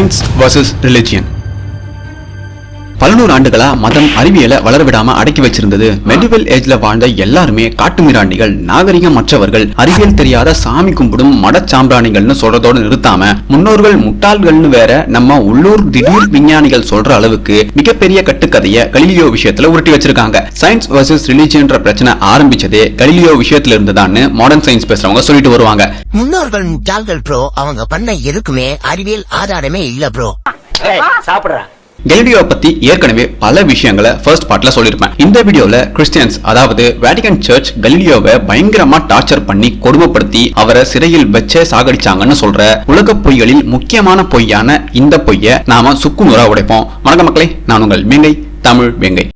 Science versus religion பல ஆண்டுகளா மதம் அறிவியலை வளர விடாம அடக்கி வச்சிருந்தது. மெடிவல் ஏஜ்ல வாழ்ந்த எல்லாருமே காட்டுமிராண்டிகள் நாகரிகம் மற்றவர்கள் அறிவியல் தெரியாத சாமி கும்பிடும் மடச்சாம்பிராணிகள்னு சொல்றதோடு நிறுத்தாம முன்னோர்கள் முட்டாள்கள்னு வேற நம்ம உள்ளூர் திடீர் விஞ்ஞானிகள் சொல்ற அளவுக்கு மிகப்பெரிய கட்டுக்கதைய கலிலியோ விஷயத்துல உருட்டி வச்சிருக்காங்க. சயின்ஸ் வர்சஸ் ரிலிஜியன்ற பிரச்சனை ஆரம்பிச்சதே கலிலியோ விஷயத்துல இருந்துதான்னு மாடர்ன் சயின்ஸ் பேசுறவங்க சொல்லிட்டு வருவாங்க. முன்னோர்கள் முட்டாள்கள் ப்ரோ அவங்க பண்ண எதுக்குமே அறிவியல் ஆதாரமே இல்ல ப்ரோ சாப்பிடுறா. கெலிலியோ பத்தி ஏற்கனவே பல விஷயங்களை ஃபர்ஸ்ட் பார்ட்ல சொல்லியிருப்பேன். இந்த வீடியோல கிறிஸ்டியன்ஸ் அதாவது வேட்டிகன் சர்ச் கலிலியோவை பயங்கரமா டார்ச்சர் பண்ணி கொடுமைப்படுத்தி அவரை சிறையில் வச்சே சாகடிச்சாங்கன்னு சொல்ற உலக பொய்களில் முக்கியமான பொய்யான இந்த பொய்ய நாம சுக்குநூறா உடைப்போம். வணக்க மக்களே நான் உங்கள் வெங்கை தமிழ் வெங்கை.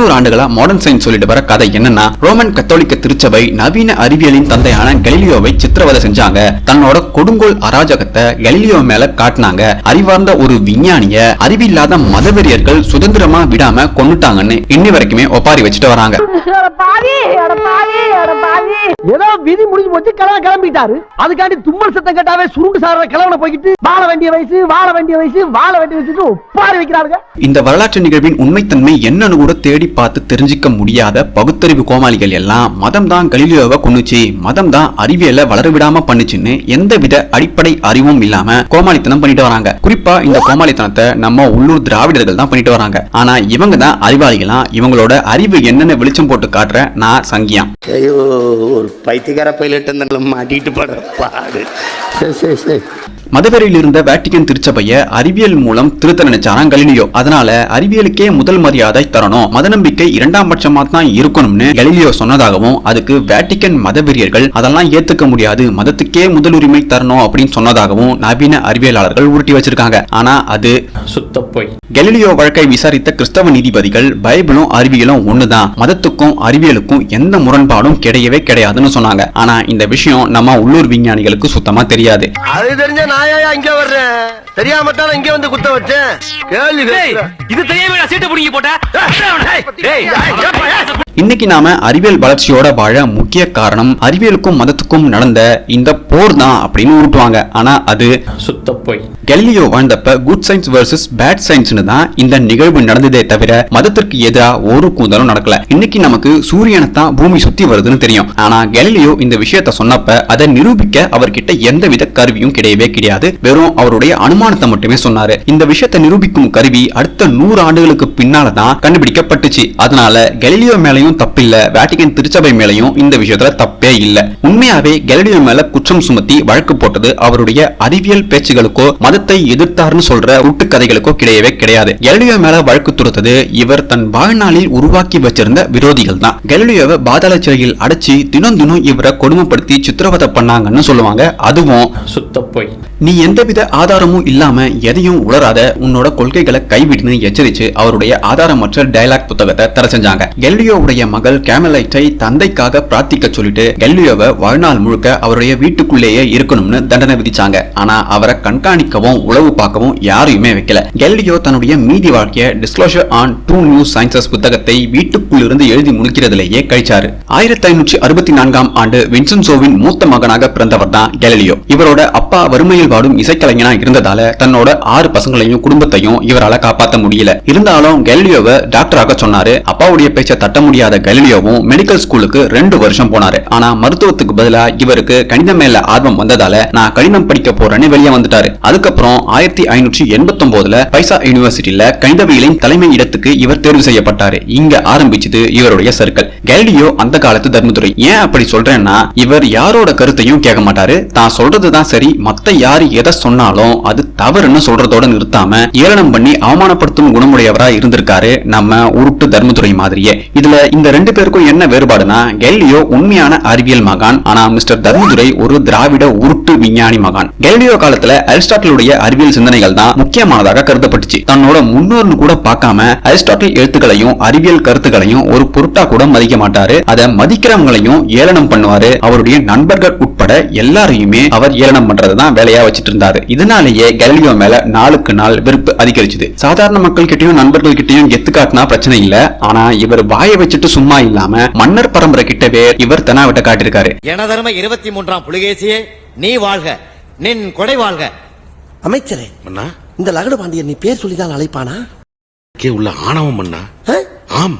நூறு ஆண்டுகளா மாடர்ன் சயின்ஸ் சொல்லிட்டு வர கதை என்னன்னா ரோமன் கத்தோலிக்க திருச்சபை நவீன அறிவியலின் தந்தையான கலிலியோவை சித்திரவதை செஞ்சாங்க. தன்னோட கொடுங்கோல் அராஜகத்தை கலிலியோ மேல காட்டினாங்க. அறிவார்ந்த ஒரு விஞ்ஞானிய அறிவில்லாத மதவெறியர்கள் சுதந்திரமா விடாம கொன்னுட்டாங்கன்னு இன்னி வரைக்குமே ஒப்பாரி வச்சுட்டு வராங்க. ஏதோ விதி முடிஞ்சு போச்சு கிளம்ப கிளம்பிட்டாரு. அதுக்காண்டி தும்மல் சத்தம் கேட்டாவே சுருண்டு சார கிளவன போய்கிட்டு வாழ வேண்டிய வயசு வாழ வேண்டிய வயசு வாழ வேண்டிய வயசு ஒப்பாரி வைக்கிறாருங்க. இந்த வரலாற்று நிகழ்வின் உண்மைத்தன்மை என்னன்னு கூட தேடி பார்த்து தெரிஞ்சுக்க முடியாத பகுத்தறிவு கோமாளிகள் எல்லாம் மதம் தான் கலிலியோவை கொன்னுச்சு மதம் தான் அறிவியலை வளர விடாம பண்ணுச்சுன்னு எந்தவித அடிப்படை அறிவும் இல்லாம கோமாளித்தனம் பண்ணிட்டு வராங்க. குறிப்பா இந்த கோமாளித்தனத்தை நம்ம உள்ளூர் திராவிடர்கள் தான் பண்ணிட்டு வராங்க. ஆனா இவங்க தான் அறிவாளிகளாம் இவங்களோட அறிவு என்னன்னு வெளிச்சம் போட்டு காட்டுற நான் சங்கியான் ஐயோ ஒரு பைத்தியக்கார பைலட் மாட்டிட்டு பாடு. சரி சரி சரி மதவெறியில் இருந்த வேட்டிகன் திருச்சபைய அறிவியல் மூலம் திருத்த நினைச்சாராம் கலிலியோ அதனால அறிவியலுக்கே முதல் மரியாதை தரணும். மத நம்பிக்கை இரண்டாம் பட்சமா தான் இருக்கணும்னு கலிலியோ சொன்னதாகவும் அதுக்கு வேட்டிகன் மதவெறியர்கள் அதெல்லாம் ஏத்துக்க முடியாது. மதத்துக்கே முதலுரிமை தரணும் அப்படின்னு சொன்னதாகவும் நவீன அறிவியலாளர்கள் உருட்டி வச்சிருக்காங்க. ஆனா அது சுத்த போய் கலிலியோ வழக்கை விசாரித்த கிறிஸ்தவ நீதிபதிகள் பைபிளும் அறிவியலும் ஒண்ணுதான். மதத்துக்கும் அறிவியலுக்கும் எந்த முரண்பாடும் கிடையவே கிடையாதுன்னு சொன்னாங்க. ஆனா இந்த விஷயம் நம்ம உள்ளூர் விஞ்ஞானிகளுக்கு சுத்தமா தெரியாது. அது தெரிஞ்ச நாயா இங்க வர்றேன் தெரியாம தான் இங்க வந்து குத்த வச்சேன். கேள்வி. இது தெரியாம சீட்டை புடிங்கி. இன்னைக்கு நாம அறிவியல் வளர்ச்சியோட வாழ முக்கிய காரணம் அறிவியலுக்கும் மதத்துக்கும் நடந்த இந்த போர் தான் அப்படின்னு ஊட்டுவாங்க ஆனா அது சுத்த போய். கெலிலியோ வாழ்ந்தப்ப குட் சயின்ஸ் வர்சஸ் பேட் சயின்ஸ்னு தான் இந்த நிகழ்வு நடந்ததே தவிர மதத்திற்கு எதிராக ஒரு கூந்தலும் நடக்கல. இன்னைக்கு நமக்கு சூரியனை தான் பூமி சுத்தி வருதுன்னு தெரியும். ஆனா கெலிலியோ இந்த விஷயத்த சொன்னப்ப அதை நிரூபிக்க அவர்கிட்ட எந்தவித கருவியும் கிடையவே கிடையாது. வெறும் அவருடைய அனுமானத்தை மட்டுமே சொன்னாரு. இந்த விஷயத்தை நிரூபிக்கும் கருவி அடுத்த நூறு ஆண்டுகளுக்கு பின்னால தான் கண்டுபிடிக்கப்பட்டுச்சு. அதனால கெலிலியோ மேலையும் தப்பில்ல. வேட்டிகன் திருச்சபை மேலையும் இந்த விஷயத்துல தப்பே இல்ல. உண்மையாவே கெலிலியோ மேல குற்றம் சுமத்தி வழக்கு போட்டது அவர் அவருடைய அறிவியல் பேச்சுகளுக்கோ மதத்தை எதிர்த்தார்னு சொல்ற கதைகளுக்கோ கிடையவே கிடையாது. கெலிலியோ மேல வழக்கு தொடுத்தது இவர் தன் வாழ்நாளில் உருவாக்கி வச்சிருந்த விரோதிகள் தான் கெலிலியோவை பாதாள சிறையில் அடைச்சி தினம் தினம் இவரை கொடுமைப்படுத்தி சித்திரவதை பண்ணாங்கன்னு சொல்லுவாங்க. அதுவும் சுத்த போய் நீ எந்தவித ஆதாரமும் இல்லாம எதையும் உளராத உன்னோட கொள்கைகளை கைவிடுன்னு எச்சரிச்சு அவருடைய ஆதாரமற்ற டயலாக் புத்தகத்தை தர செஞ்சாங்க. கெல்லியோவுடைய மகள் கேமலைட்டை தந்தைக்காக பிரார்த்திக்க சொல்லிட்டு கெல்லியோவை வாழ்நாள் முழுக்க அவருடைய வீட்டுக்குள்ளேயே இருக்கணும்னு தண்டனை விதிச்சாங்க ஆனா அவரை கண்காணிக்கவும் உளவு பார்க்கவும் யாரையுமே வைக்கல. கெல்லியோ தன்னுடைய மீதி வாழ்க்கைய disclosure on true new sciences புத்தகத்தை வீட்டுக்குள் இருந்து எழுதி முடிக்கிறதுலேயே கழிச்சாரு. ஆயிரத்தி ஐநூற்றி அறுபத்தி நான்காம் ஆண்டு வின்சன்சோவின் மூத்த மகனாக பிறந்தவர் தான் கெலலியோ. இவரோட அப்பா வறுமையில் வாடும் இசைக்கலைஞனா இருந்ததால தன்னோட ஆறு பசங்களையும் குடும்பத்தையும் இவரால காப்பாத்த முடியல. இருந்தாலும் கெலலியோவை டாக்டராக சொன்னாரு. அப்பாவுடைய பேச்சை தட்ட முடியாத கெலலியோவும் மெடிக்கல் ஸ்கூலுக்கு ரெண்டு வருஷம் போனாரு. ஆனா மருத்துவத்துக்கு பதிலா இவருக்கு கணிதம் மேல ஆர்வம் வந்ததால நான் கணிதம் படிக்க போறேன்னு வெளியே வந்துட்டாரு. அதுக்கப்புறம் ஆயிரத்தி ஐநூற்றி எண்பத்தி ஒன்பதுல பைசா யூனிவர்சிட்டியில கணிதவியலின் தலைமை இடத்துக்கு இவர் தேர்வு செய்யப்பட்டாரு. இங்க ஆரம்பிச்சது இவருடைய சர்க்கிள் கேலியோ அந்த காலத்து தர்மதுரை. ஏன் அப்படி சொல்றேன்னா இவர் யாரோட கருத்தையும் கேட்க மாட்டாரு. தான் சொல்றதுதான் சரி மத்த யாரு எதை சொன்னாலும் அது தவறுன்னு சொல்றதோட நிறுத்தாம ஏளனம் பண்ணி அவமானப்படுத்தும் குணமுடையவரா இருந்திருக்காரு நம்ம உருட்டு தர்மதுரை மாதிரியே. இதுல இந்த ரெண்டு பேருக்கும் என்ன வேறுபாடுனா கெல்லியோ உண்மையான அறிவியல் மகான் ஆனா மிஸ்டர் தர்மதுரை ஒரு திராவிட உருட்டு விஞ்ஞானி மகான் கெல்லியோ காலத்துல அரிஸ்டாட்டிலுடைய அறிவியல் சிந்தனைகள் தான் முக்கியமானதாக கருதப்பட்டுச்சு. தன்னோட முன்னோர்னு கூட பார்க்காம அரிஸ்டாட்டில் எழுத்துக்களையும் அறிவியல் கருத்துக்களையும் ஒரு பொருட்டா கூட மதிக்க மாட்டாரு. அதை மதிக்கிறவங்களையும் ஏளனம் பண்ணுவாரு. அவருடைய நண்பர்கள் உட்பட எல்லாரையுமே அவர் ஏளனம் பண்றதுதான் வேலையா வச்சிட்டு இருந்தாரு. இதனாலேயே கெலிலியோ மேல நாளுக்கு நாள் வெறுப்பு அதிகரிச்சுது. சாதாரண மக்கள் கிட்டயும் நண்பர்கள் கிட்டயும் எத்து காட்டினா பிரச்சனை இல்ல. ஆனா இவர் வாயை வச்சுட்டு சும்மா இல்லாம மன்னர் பரம்பரை கிட்டவே இவர் தெனாவட்ட காட்டியிருக்காரு. எனதர்ம இருபத்தி மூன்றாம் புலிகேசியே நீ வாழ்க. நின் கொடை வாழ்க. அமைச்சரே மன்னா? இந்த லகடு பாண்டியன் நீ பேர் சொல்லிதான் அழைப்பானா? கே உள்ள ஆணவம் மன்னா? ஆ? ஆம்.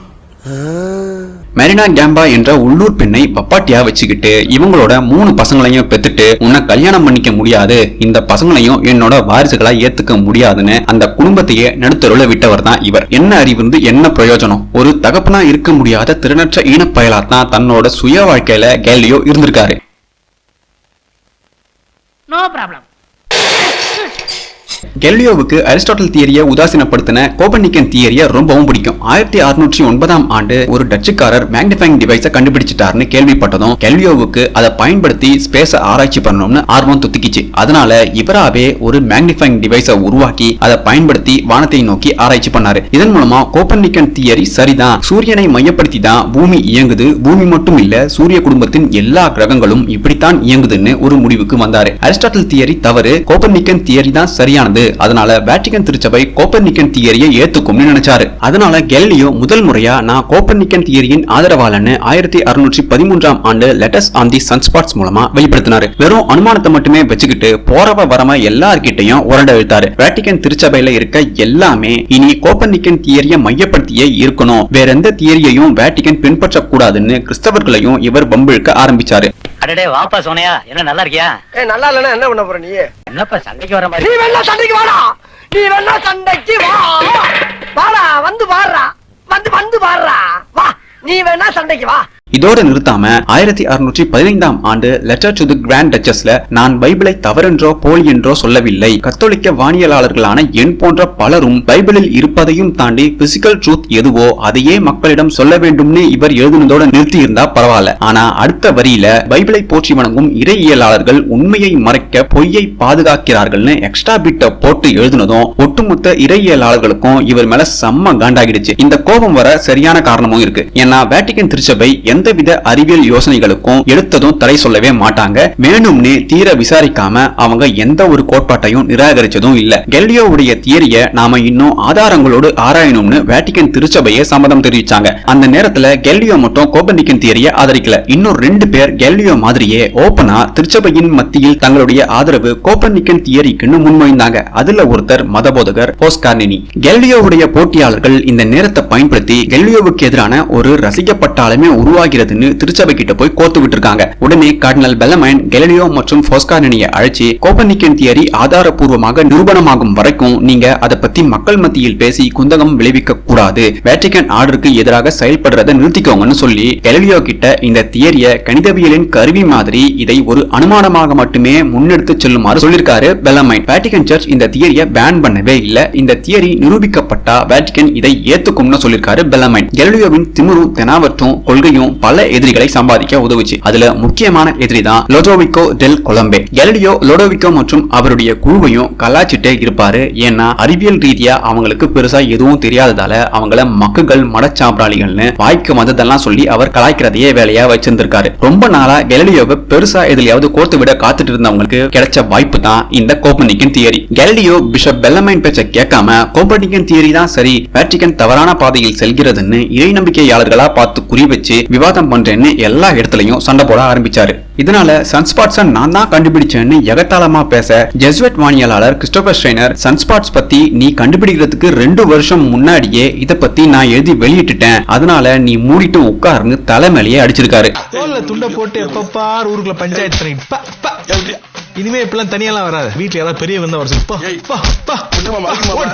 மெரினா கேம்பா என்ற உள்ளூர் பெண்ணை பப்பாட்டியா வச்சுக்கிட்டு இவங்களோட மூணு பசங்களையும் பெத்துட்டு உன்னை கல்யாணம் பண்ணிக்க முடியாது. இந்த பசங்களையும் என்னோட வாரிசுகளா ஏத்துக்க முடியாதுன்னு அந்த குடும்பத்தையே நடுத்தருள விட்டவர் தான் இவர். என்ன அறிவிருந்து என்ன பிரயோஜனம்? ஒரு தகப்பனா இருக்க முடியாத திறனற்ற ஈனப்பயலா தான் தன்னோட சுய வாழ்க்கையில கேலியோ இருந்திருக்காரு. நோ ப்ராப்ளம் கெல்லியோவுக்கு அரிஸ்டாட்டல் தியரியை உதாசீனப்படுத்தின கோபர்னிக்கன் தியரியை ரொம்பவும் பிடிக்கும். ஆயிரத்தி அறுநூற்றி ஒன்பதாம் ஆண்டு ஒரு டச்சுக்காரர் மேக்னிஃபைங் டிவைஸை கண்டுபிடிச்சிட்டாருன்னு கேள்விப்பட்டதும் கெல்லியோவுக்கு அதை பயன்படுத்தி ஸ்பேஸ ஆராய்ச்சி பண்ணணும்னு ஆர்வம் துத்திக்கிச்சு. அதனால இவராவே ஒரு மேக்னிஃபைங் டிவைஸை உருவாக்கி அதை பயன்படுத்தி வானத்தை நோக்கி ஆராய்ச்சி பண்ணாரு. இதன் மூலமா கோபர்னிக்கன் தியரி சரிதான். சூரியனை மையப்படுத்தி தான் பூமி இயங்குது. பூமி மட்டும் இல்ல சூரிய குடும்பத்தின் எல்லா கிரகங்களும் இப்படித்தான் இயங்குதுன்னு ஒரு முடிவுக்கு வந்தாரு. அரிஸ்டாட்டல் தியரி தவறு. கோபர்னிக்கன் தியரி தான் சரியான சரியானது அதனால வேட்டிகன் திருச்சபை கோப்பர்னிக்கன் தியரியை ஏத்துக்கும்னு நினைச்சாரு. அதனால கெல்லியோ முதல் முறையா நான் கோப்பர்னிக்கன் தியரியின் ஆதரவாளன்னு ஆயிரத்தி அறுநூற்றி பதிமூன்றாம் ஆண்டு லெட்டஸ் ஆன் தி சன்ஸ்பாட்ஸ் மூலமா வெளிப்படுத்தினாரு. வெறும் அனுமானத்தை மட்டுமே வச்சுக்கிட்டு போறவ வரம எல்லார்கிட்டையும் உரண்ட இழுத்தாரு வேட்டிகன் திருச்சபையில இருக்க எல்லாமே இனி கோப்பர்னிக்கன் தியரியை மையப்படுத்தியே இருக்கணும். வேற எந்த தியரியையும் வேட்டிகன் பின்பற்றக்கூடாதுன்னு கிறிஸ்தவர்களையும் இவர் பம்பிழுக்க ஆரம்பிச்சாரு. அடடே வாப்பா சோனியா என்ன நல்லா இருக்கியா? ஏ நல்லா இல்லைன்னா என்ன பண்ண போற நீ? என்னப்பா சண்டைக்கு வர மாதிரி நீ வேணா சண்டைக்கு வாடா. நீ வேணா சண்டைக்கு வா. வாடா வந்து பாடுறா வந்து வந்து பாடுறா வா நீ வேணா சண்டைக்கு வா. இதோட நிறுத்தாம ஆயிரத்தி அறுநூற்றி பதினைந்தாம் ஆண்டு லெட்டர் டு தி கிராண்ட் டச்சஸ்ல நான் பைபிளை தவறென்றோ போல் என்றோ சொல்லவில்லை. கத்தோலிக்க வானியலாளர்களான என் போன்ற பலரும் பைபிளில் இருப்பதையும் தாண்டி பிசிக்கல் ட்ரூத் எதுவோ அதையே மக்களிடம் சொல்ல வேண்டும்னு இவர் எழுதுனதோட நிறுத்தி இருந்தா பரவாயில்ல. ஆனா அடுத்த வரியில பைபிளை போற்றி வணங்கும் இறையியலாளர்கள் உண்மையை மறைக்க பொய்யை பாதுகாக்கிறார்கள்னு எக்ஸ்ட்ரா பிட்ட போட்டு எழுதுனதும் ஒட்டுமொத்த இறையியலாளர்களுக்கும் இவர் மேல செம்ம காண்டாகிடுச்சு. இந்த கோபம் வர சரியான காரணமும் இருக்கு. ஏன்னா வேட்டிகன் திருச்சபை எந்த எந்தவித அறிவியல் யோசனைகளுக்கும் எடுத்ததும் தடை சொல்லவே மாட்டாங்க. வேணும்னு தீர விசாரிக்காம அவங்க எந்த ஒரு கோட்பாட்டையும் நிராகரிச்சதும் இல்ல. கெல்லியோவுடைய தியரிய நாம இன்னும் ஆதாரங்களோடு ஆராயணும்னு வேட்டிக்கன் திருச்சபையே சம்மதம் தெரிவிச்சாங்க. அந்த நேரத்துல கெல்லியோ மட்டும் கோபனிக்கன் தியரிய ஆதரிக்கல. இன்னும் ரெண்டு பேர் கெல்லியோ மாதிரியே ஓபனா திருச்சபையின் மத்தியில் தங்களுடைய ஆதரவு கோபர்னிக்கன் தியரிக்குன்னு முன்மொழிந்தாங்க. அதுல ஒருத்தர் மதபோதகர் போஸ்கார்னினி. கெல்லியோவுடைய போட்டியாளர்கள் இந்த நேரத்தை பயன்படுத்தி கெல்லியோவுக்கு எதிரான ஒரு ரசிக்கப்பட்டாலுமே உருவாக்கிறதுன்னு திருச்சபை கிட்ட போய் கோத்து விட்டுருக்காங்க. உடனே கார்டினல் பெல்லமைன் கெலிலியோ மற்றும் போஸ்கார்னினியை அழைச்சி கோப்பர்னிக்கன் தியரி ஆதாரப்பூர்வமாக நிரூபணமாகும் வரைக்கும் நீங்க அதை பத்தி மக்கள் மத்தியில் பேசி குந்தகம் விளைவிக்க கூடாது. வேட்டிகன் ஆர்டருக்கு எதிராக செயல்படுறதை நிறுத்திக்கோங்கன்னு சொல்லி கெலிலியோ கிட்ட இந்த தியரிய கணிதவியலின் கருவி மாதிரி இதை ஒரு அனுமானமாக மட்டுமே முன்னெடுத்து செல்லுமாறு சொல்லியிருக்காரு பெல்லமைன். வேட்டிகன் சர்ச் இந்த தியரிய பேன் பண்ணவே இல்ல. இந்த தியரி நிரூபிக்கப்பட்டா வேட்டிகன் இதை ஏத்துக்கும்னு சொல்லியிருக்காரு பெல்லமைன். கெலிலியோவின் திமிரும் தெனாவற்றும் கொள்கையும் பல எதிரிகளை சம்பாதிக்க உதவுச்சு. அதுல முக்கியமான எதிரி தான் லோடோவிகோ டெல் கொலம்பே. கெலடியோ லோடோவிகோ மற்றும் அவருடைய குழுவையும் கலாச்சிட்டே இருப்பாரு. ஏன்னா அறிவியல் ரீதியா அவங்களுக்கு பெருசா எதுவும் தெரியாததால அவங்கள மக்குகள் மடச்சாம்பிராளிகள்னு வாய்க்கு வந்ததெல்லாம் சொல்லி அவர் கலாய்க்கிறதையே வேலையா வச்சிருந்திருக்காரு. ரொம்ப நாளா கெலடியோவை பெருசா எதுலயாவது கோத்து விட காத்துட்டு இருந்தவங்களுக்கு கிடைச்ச வாய்ப்பு தான் இந்த Copernican theory. Galileo bishop Bellarmine பேச்ச கேட்காம கோப்பர்னிக்கன் தியரி தான் சரி வேட்டிகன் தவறான பாதையில் செல்கிறதுன்னு இறை நம்பிக்கையாளர்களா பார்த்து குறி வச்சு விவாத விவாதம் பண்றேன்னு எல்லா இடத்துலயும் சண்டை போட ஆரம்பிச்சாரு. இதனால சன்ஸ்பாட்ஸை நான் தான் கண்டுபிடிச்சேன்னு எகத்தாளமா பேச ஜெஸ்வெட் வானியலாளர் கிறிஸ்டோபர் ஸ்ட்ரைனர் சன்ஸ்பாட்ஸ் பத்தி நீ கண்டுபிடிக்கிறதுக்கு ரெண்டு வருஷம் முன்னாடியே இத பத்தி நான் எழுதி வெளியிட்டுட்டேன். அதனால நீ மூடிட்டு உட்காருன்னு தலைமையிலேயே அடிச்சிருக்காரு. துண்டை போட்டு எப்பப்பார் ஊருக்குள்ள பஞ்சாயத்து. இனிமே இப்பெல்லாம் தனியெல்லாம் வராது. வீட்டுல யாராவது பெரிய வந்தா வர.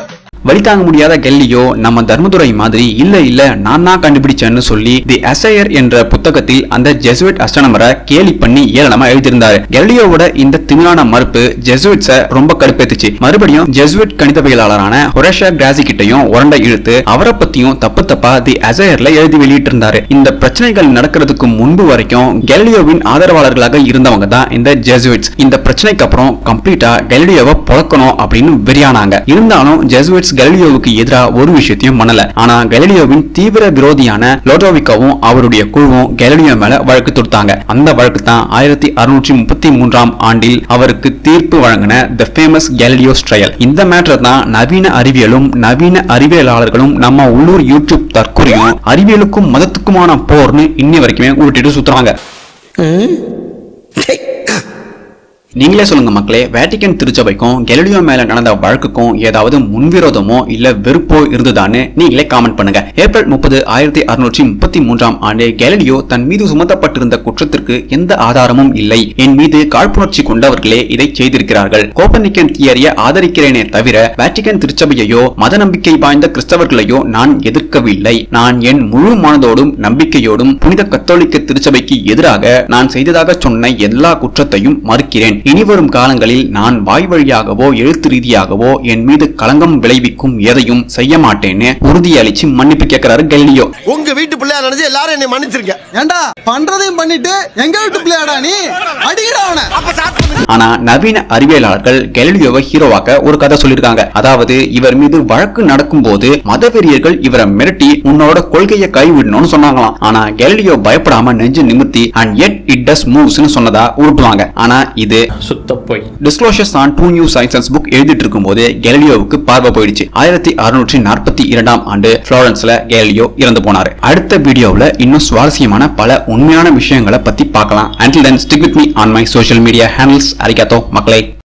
வழி தாங்க முடியாத கெல்லியோ நம்ம தர்மதுரை மாதிரி இல்ல இல்ல நான் தான் கண்டுபிடிச்சேன்னு சொல்லி தி அசையர் என்ற புத்தகத்தில் அந்த ஜெசுவிட் அஸ்ட்ரானமரை கேலி பண்ணி ஏளனமா எழுதியிருந்தாரு. கெல்லியோவோட இந்த திமிரான மறுப்பு ஜெசுவிட்ஸ ரொம்ப கடுப்பேத்துச்சு. மறுபடியும் ஜெசுவிட் கணிதவியலாளரான ஹொரேஷா கிராசி கிட்டையும் உரண்டை இழுத்து அவரை பத்தியும் தப்பு தப்பா தி அசையர்ல எழுதி வெளியிட்டு இருந்தாரு இந்த பிரச்சனைகள் நடக்கிறதுக்கு முன்பு வரைக்கும் கெலிலியோவின் ஆதரவாளர்களாக இருந்தவங்க தான் இந்த ஜெசுவிட்ஸ். இந்த பிரச்சனைக்கு அப்புறம் கம்ப்ளீட்டா கெலிலியோவை புழக்கணும் அப்படின்னு வெறியானாங்க. இருந்தாலும் ஜெசுவிட்ஸ் கெலிலியோவுக்கு எதிராக ஒரு விஷயத்தையும் பண்ணல. ஆனா கெலிலியோவின் தீவிர விரோதியான லோட்டோவிக்காவும் அவருடைய குழுவும் கெலிலியோ மேல வழக்கு தொடுத்தாங்க. அந்த வழக்கு தான் ஆயிரத்தி அறுநூற்றி முப்பத்தி மூன்றாம் ஆண்டில் அவருக்கு தீர்ப்பு வழங்கின த ஃபேமஸ் கெலிலியோஸ் ட்ரையல் இந்த மேட்டர் தான் நவீன அறிவியலும் நவீன அறிவியலாளர்களும் நம்ம உள்ளூர் யூடியூப் தற்கொலையும் அறிவியலுக்கும் மதத்துக்குமான போர்னு இன்னி வரைக்குமே உருட்டிட்டு சுத்துறாங்க. நீங்களே சொல்லுங்க மக்களே வேட்டிக்கன் திருச்சபைக்கும் கெலடியோ மேல நடந்த வழக்குக்கும் ஏதாவது முன்விரோதமோ இல்ல வெறுப்போ இருந்ததான்னு நீங்களே காமெண்ட் பண்ணுங்க. ஏப்ரல் முப்பது ஆயிரத்தி அறுநூற்றி முப்பத்தி மூன்றாம் ஆண்டு கெலடியோ தன் மீது சுமத்தப்பட்டிருந்த குற்றத்திற்கு எந்த ஆதாரமும் இல்லை. என் மீது காழ்ப்புணர்ச்சி கொண்டவர்களே இதை செய்திருக்கிறார்கள். கோப்பனிக்கன் தியரியை ஆதரிக்கிறேனே தவிர வேட்டிக்கன் திருச்சபையையோ மத நம்பிக்கை வாய்ந்த கிறிஸ்தவர்களையோ நான் எதிர்க்கவில்லை. நான் என் முழு மனதோடும் நம்பிக்கையோடும் புனித கத்தோலிக்க திருச்சபைக்கு எதிராக நான் செய்ததாக சொன்ன எல்லா குற்றத்தையும் மறுக்கிறேன். இனிவரும் காலங்களில் நான் வாய் வழியாகவோ எழுத்து ரீதியாகவோ என் மீது களங்கம் விளைவிக்கும் எதையும் செய்ய மாட்டேன்னு உறுதியளிச்சு மன்னிப்பு கேட்கிறாரு கெலிலியோ. உங்க வீட்டு பிள்ளையா நினைச்சு எல்லாரும் என்னை மன்னிச்சிருக்க ஏண்டா பண்றதையும் பண்ணிட்டு எங்க வீட்டு பிள்ளையாடா நீ? அடிக்கடா அவனை. ஆனா நவீன அறிவியலாளர்கள் கெலிலியோவை ஹீரோவாக்க ஒரு கதை சொல்லியிருக்காங்க அதாவது இவர் மீது வழக்கு நடக்கும்போது மதவெறியர்கள் இவரை மிரட்டி உன்னோட கொள்கையை கைவிடணும்னு சொன்னாங்களாம். ஆனா கெலிலியோ பயப்படாம நெஞ்சு நிமித்தி அண்ட் எட் இட் டஸ் மூவ்ஸ்னு சொன்னதா உருட்டுவாங்க. ஆனா இது சுத்த போய். Disclosures on two new sciences book எழுதிட்டு இருக்கும்போது கெலிலியோவுக்கு பார்வை போயிடுச்சு. ஆயிரத்தி அறுநூற்றி நாற்பத்தி இரண்டாம் ஆண்டு பிளாரன்ஸ்ல கெலிலியோ இறந்து போனாரு. அடுத்த வீடியோவுல இன்னும் சுவாரஸ்யமான பல உண்மையான விஷயங்களை பத்தி பார்க்கலாம். And then stick with me on my social media handles அரிகாத்தோ மக்களை